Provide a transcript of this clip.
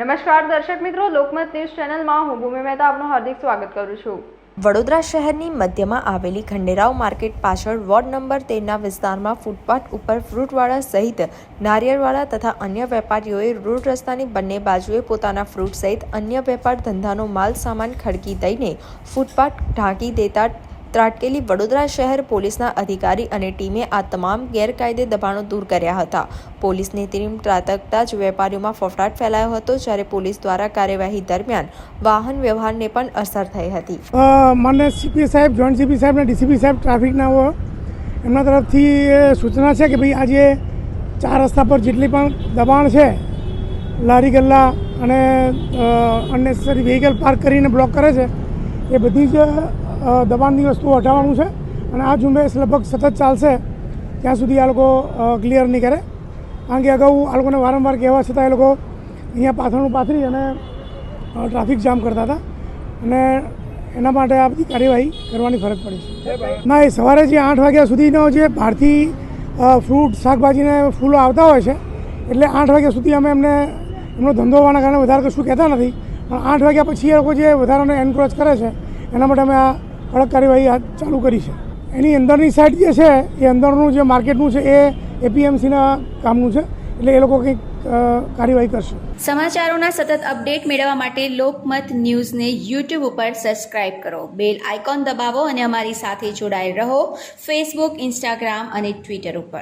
નમસ્કાર દર્શક મિત્રો, લોકમત ન્યૂઝ ચેનલમાં હું ભૂમિ મહેતા આપનું હાર્દિક સ્વાગત કરું છું. વડોદરા શહેરની મધ્યમાં આવેલી ખંડેરાવ માર્કેટ પાછળ વોર્ડ નંબર તેરના વિસ્તારમાં ફૂટપાથ ઉપર ફ્રૂટવાળા સહિત નારિયેળવાળા તથા અન્ય વેપારીઓએ રોડ રસ્તાની બંને બાજુએ પોતાના ફ્રૂટ સહિત અન્ય વેપાર ધંધાનો માલ સામાન ખડકી દઈને ફૂટપાથ ઢાંકી દેતા ત્રાટકેલી વડોદરા શહેર પોલીસના અધિકારી અને ટીમે આ તમામ ગેરકાયદે દબાણો દૂર કર્યા હતા. પોલીસની ટીમ ત્રાટકતા જ વેપારીઓમાં ફફડાટ ફેલાયો હતો, જ્યારે પોલીસ દ્વારા કાર્યવાહી દરમિયાન વાહન વ્યવહારને પણ અસર થઈ હતી. મને સીપી સાહેબ, જોઈન્ટ સીપી સાહેબ અને ડીસીપી સાહેબ ટ્રાફિકના એમના તરફથી સૂચના છે કે ભાઈ આજે ચાર રસ્તા પર જેટલી પણ દબાણ છે, લારી ગલ્લા અને અનનેસેસરી વ્હીકલ પાર્ક કરીને બ્લોક કરે છે, એ બધી જ દબાણની વસ્તુઓ હટાવવાનું છે અને આ ઝુંબેશ લગભગ સતત ચાલશે ત્યાં સુધી આ લોકો ક્લિયર નહીં કરે. કારણ કે અગાઉ આ લોકોને વારંવાર કહેવા છતાં એ લોકો અહીંયા પાથરણું પાથરી અને ટ્રાફિક જામ કરતા હતા. અને એના માટે આ બધી કાર્યવાહી કરવાની ફરજ પડી છે. ના એ સવારે જે આઠ વાગ્યા સુધીનો જે બહારથી ફ્રૂટ શાકભાજીને ફૂલો આવતા હોય છે એટલે આઠ વાગ્યા સુધી અમે એમને એમનો ધંધો હોવાના કારણે વધારે કશું કહેતા નથી. પણ આઠ વાગ્યા પછી એ લોકો જે વધારાને એન્ક્રોચ કરે છે એના માટે અમે આ કડક કાર્યવાહી ચાલુ કરી છે. એની અંદરની સાઈડ જે છે, એ અંદરનું જે માર્કેટનું છે, એ એપીએમસીના કામનું છે, એટલે એ લોકો કંઈક કાર્યવાહી કરશે. સમાચારોના સતત અપડેટ મેળવવા માટે લોકમત ન્યૂઝને યુટ્યુબ ઉપર સબસ્ક્રાઇબ કરો. બેલ આઇકોન દબાવો અને અમારી સાથે જોડાયેલ રહો. ફેસબુક ઇન્સ્ટાગ્રામ અને ટ્વિટર ઉપર.